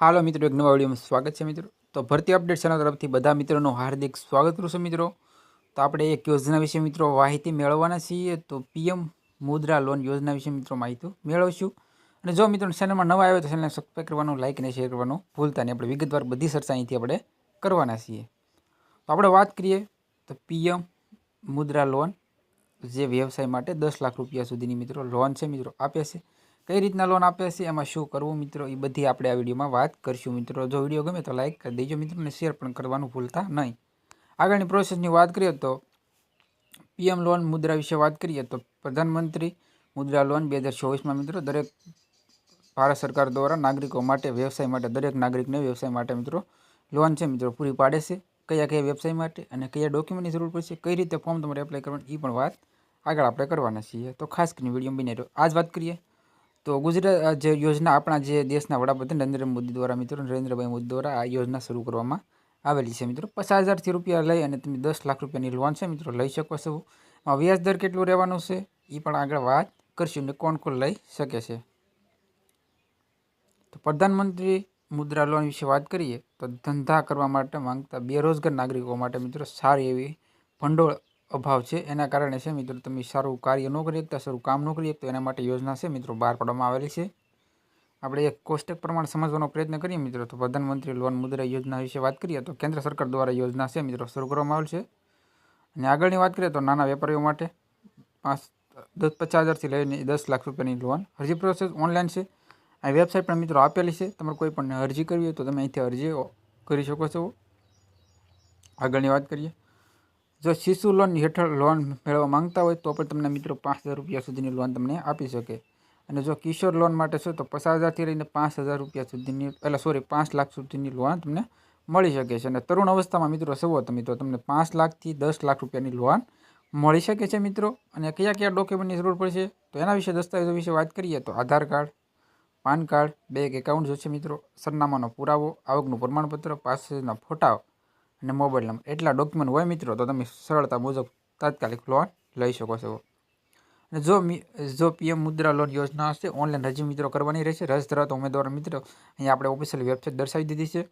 હાલો મિત્રો, એક નવા વિડીયોમાં સ્વાગત છે મિત્રો. તો ભરતી અપડેટ ચેનલ તરફથી બધા મિત્રોનું હાર્દિક સ્વાગત કરું છું મિત્રો. તો આપણે એક યોજના વિશે મિત્રો માહિતી મેળવવાના છીએ. તો પીએમ મુદ્રા લોન યોજના વિશે મિત્રો માહિતી મેળવશું. અને જો મિત્રો ચેનલમાં નવા આવ્યો તો ચેનલને સબસ્ક્રાઈબ કરવાનું લાઇક અને શેર કરવાનું ભૂલતા નહીં. આપણે વિગતવાર બધી ચર્ચા અહીંથી આપણે કરવાના છીએ. તો આપણે વાત કરીએ તો પીએમ મુદ્રા લોન જે વ્યવસાય માટે દસ લાખ રૂપિયા સુધીની મિત્રો લોન છે મિત્રો આપે છે. કઈ રીતના લોન આપે છે, એમાં શું કરવું મિત્રો, એ બધી આપણે આ વિડીયોમાં વાત કરીશું મિત્રો. જો વીડિયો ગમે તો લાઇક કરી દેજો મિત્રો અને શેર પણ કરવાનું ભૂલતા નહીં. આગળની પ્રોસેસની વાત કરીએ તો પીએમ લોન મુદ્રા વિશે વાત કરીએ તો પ્રધાનમંત્રી મુદ્રા લોન બે હજાર ચોવીસમાં મિત્રો દરેક ભારત સરકાર દ્વારા નાગરિકો માટે, વ્યવસાય માટે, દરેક નાગરિકને વ્યવસાય માટે મિત્રો લોન છે મિત્રો પૂરી પાડે છે. કયા કયા વ્યવસાય માટે અને કયા ડોક્યુમેન્ટની જરૂર પડશે, કઈ રીતે ફોર્મ તમારે એપ્લાય કરવાનું, એ પણ વાત આગળ આપણે કરવાના છીએ. તો ખાસ કરીને વીડિયો બની રહ્યો આજ વાત કરીએ તો ગુજરાત જે યોજના આપણા જે દેશના વડાપ્રધાન નરેન્દ્ર મોદી દ્વારા, મિત્રો, નરેન્દ્રભાઈ મોદી દ્વારા આ યોજના શરૂ કરવામાં આવેલી છે. મિત્રો, પચાસ હજારથી રૂપિયા લઈ અને તમે દસ લાખ રૂપિયાની લોન છે, મિત્રો, લઈ શકો છો. વ્યાજ દર કેટલું રહેવાનું છે એ પણ આગળ વાત કરશું ને કોણ કોણ લઈ શકે છે. તો પ્રધાનમંત્રી મુદ્રા લોન વિશે વાત કરીએ, તો ધંધા કરવા માટે માંગતા બેરોજગાર નાગરિકો માટે, મિત્રો, સારી એવી ભંડોળ અભાવ છે. એના કારણે છે મિત્રો, તમે સારું કાર્ય ન કરી શકતા, સારું કામ ન કરી શકતા, એના માટે યોજના છે મિત્રો બહાર પાડવામાં આવેલી છે. આપણે એક કોષ્ટક પ્રમાણે સમજવાનો પ્રયત્ન કરીએ મિત્રો. તો પ્રધાનમંત્રી લોન મુદ્રા યોજના વિશે વાત કરીએ તો કેન્દ્ર સરકાર દ્વારા યોજના છે મિત્રો, શરૂ કરવામાં આવેલ છે. અને આગળની વાત કરીએ તો નાના વેપારીઓ માટે પાંચ, દસ પચાસ હજારથી લઈને દસ લાખ રૂપિયાની લોન અરજી પ્રોસેસ ઓનલાઈન છે. આ વેબસાઇટ પણ મિત્રો આપેલી છે. તમારે કોઈ પણ અરજી કરવી હોય તો તમે અહીંથી અરજી કરી શકો છો. આગળની વાત કરીએ. જો શિશુ લોન હેઠળ લોન મેળવવા માંગતા હોય તો પણ તમને મિત્રો પાંચ હજાર રૂપિયા સુધીની લોન તમને આપી શકે. અને જો કિશોર લોન માટે છે તો પચાસ હજારથી લઈને પાંચ હજાર રૂપિયા સુધીની, એટલે સોરી પાંચ લાખ સુધીની લોન તમને મળી શકે છે. અને તરુણ અવસ્થામાં મિત્રો સવો તમે તો તમને પાંચ લાખથી દસ લાખ રૂપિયાની લોન મળી શકે છે મિત્રો. અને કયા કયા ડોક્યુમેન્ટની જરૂર પડશે તો એના વિશે, દસ્તાવેજો વિશે વાત કરીએ તો Aadhaar card, PAN card bank account જોશે મિત્રો, સરનામાનો પુરાવો, આવકનું પ્રમાણપત્ર, પાસના ફોટા અને મોબાઈલ નંબર એટલા ડોક્યુમેન્ટ હોય મિત્રો, તો તમે સરળતા મુજબ તાત્કાલિક લોન લઈ શકો છો. અને જો જો પીએમ મુદ્રા લોન યોજના હશે ઓનલાઈન રજી મિત્રો કરવાની રહેશે. રસ ધરાવતા ઉમેદવાર મિત્રો, અહીંયા આપણે ઓફિશિયલ વેબસાઇટ દર્શાવી દીધી છે.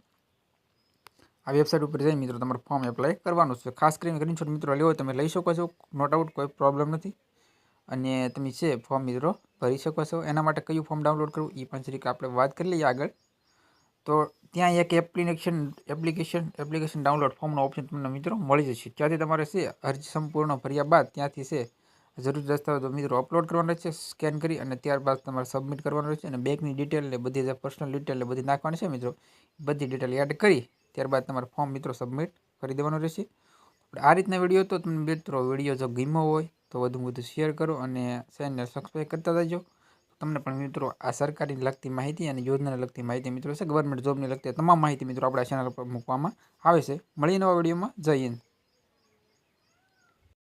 આ વેબસાઇટ ઉપર જઈ મિત્રો તમારે ફોર્મ એપ્લાય કરવાનું છે. ખાસ કરીને સ્ક્રીનશોટ મિત્રો લેવો તમે લઈ શકો છો. નોટ આઉટ કોઈ પ્રોબ્લેમ નથી. અને તમે છે ફોર્મ મિત્રો ભરી શકો છો. એના માટે કયું ફોર્મ ડાઉનલોડ કરવું એ પણ જરીક આપણે વાત કરી લઈએ આગળ. તો ત્યાં એક એપ્લિકેશન એપ્લિકેશન એપ્લિકેશન ડાઉનલોડ ફોર્મનો ઓપ્શન તમને મિત્રો મળી જશે. ત્યાંથી તમારે છે, અરજી સંપૂર્ણ ભર્યા બાદ ત્યાંથી છે, જરૂરી દસ્તાવેજો મિત્રો અપલોડ કરવાના રહેશે સ્કેન કરી અને ત્યારબાદ તમારે સબમિટ કરવાનું રહેશે અને બેંકની ડિટેલ ને બધી જે પર્સનલ ડિટેલ ને બધી નાખવાની છે મિત્રો બધી ડિટેલ એડ કરી ત્યારબાદ તમારે ફોર્મ મિત્રો સબમિટ કરી દેવાનું રહેશે. આ રીતના વીડિયો તો તમને મિત્રો વીડિયો જો ગમ્યો હોય તો વધુ વધુ શેર કરો અને ચેનલને સબસ્ક્રાઈબ કરતા જજો તમને પણ મિત્રો આ સરકારી લગતી માહિતી અને યોજનાને લગતી માહિતી મિત્રો છે. ગવર્મેન્ટ જોબની લગતી તમામ માહિતી મિત્રો આપણા ચેનલ પર મૂકવામાં આવે છે. મળીએ નવા વિડીયોમાં જય હિન્દ.